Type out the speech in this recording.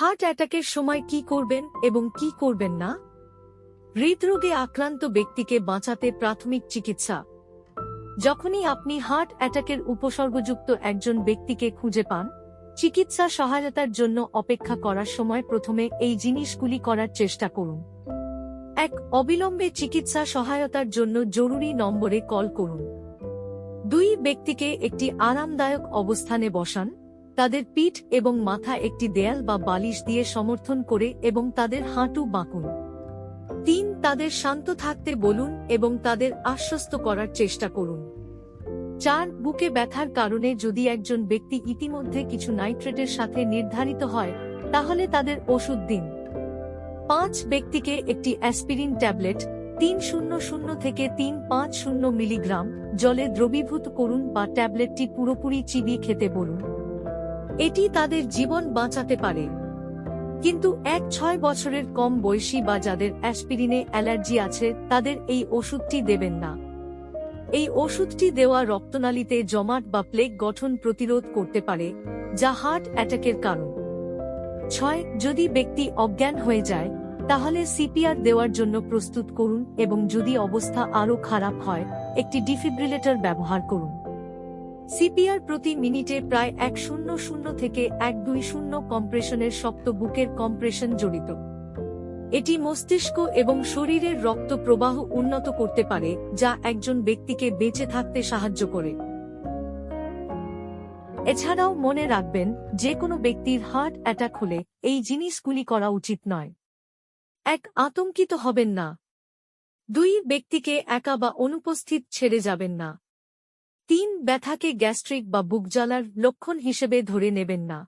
Heart অ্যাটাকের সময় কি করবেন এবং কি করবেন না? হৃদরোগে আক্রান্ত ব্যক্তিকে বাঁচাতে প্রাথমিক চিকিৎসা। যখনই আপনি হার্ট অ্যাটাকের উপসর্গযুক্ত একজন ব্যক্তিকে খুঁজে পান, চিকিৎসা সহায়তার জন্য অপেক্ষা করার সময় প্রথমে এই জিনিসগুলি করার চেষ্টা করুন। এক, অবিলম্বে চিকিৎসা সহায়তার জন্য জরুরি নম্বরে কল করুন। দুই, ব্যক্তিকে একটি আরামদায়ক অবস্থানে বসান। তাদের পিঠ এবং মাথা একটি দেয়াল বা বালিশ দিয়ে সমর্থন করে এবং তাদের হাঁটু বাঁকুন। তিন, তাদের শান্ত থাকতে বলুন এবং তাদের আশ্বস্ত করার চেষ্টা করুন। চার, বুকে ব্যথার কারণে যদি একজন ব্যক্তি ইতিমধ্যে কিছু নাইট্রেটের সাথে নির্ধারিত হয়, তাহলে তাদের ওষুধ দিন। পাঁচ, ব্যক্তিকে একটি অ্যাসপিরিন ট্যাবলেট, তিন শূন্য শূন্য থেকে তিন পাঁচ শূন্য মিলিগ্রাম জলে দ্রবীভূত করুন বা ট্যাবলেটটি পুরোপুরি চিবিয়ে খেতে বলুন। এটি তাদের জীবন বাঁচাতে পারে। কিন্তু এক ছয় বছরের কম বয়সী বা যাদের অ্যাসপিরিনে অ্যালার্জি আছে, তাদের এই ওষুধটি দেবেন না। এই ওষুধটি দেওয়া রক্তনালীতে জমাট বা প্লেগ গঠন প্রতিরোধ করতে পারে, যা হার্ট অ্যাটাকের কারণ। ছয়, যদি ব্যক্তি অজ্ঞান হয়ে যায়, তাহলে সিপিআর দেওয়ার জন্য প্রস্তুত করুন এবং যদি অবস্থা আরও খারাপ হয়, একটি ডিফিব্রিলেটর ব্যবহার করুন। সিপিআর প্রতি মিনিটে প্রায় এক শূন্য শূন্য থেকে এক দুই শূন্য কম্প্রেশনের শক্ত বুকের কম্প্রেশন জড়িত। এটি মস্তিষ্ক এবং শরীরের রক্ত প্রবাহ উন্নত করতে পারে, যা একজন ব্যক্তিকে বেঁচে থাকতে সাহায্য করে। এছাড়াও মনে রাখবেন, যে কোনো ব্যক্তির হার্ট অ্যাটাক হলে এই জিনিসগুলি করা উচিত নয়। এক, আতঙ্কিত হবেন না। দুই, ব্যক্তিকে একা বা অনুপস্থিত ছেড়ে যাবেন না। তিন ব্যথাকে গ্যাস্ট্রিক বা বুকজ্বালার লক্ষণ হিসেবে ধরে নেবেন না।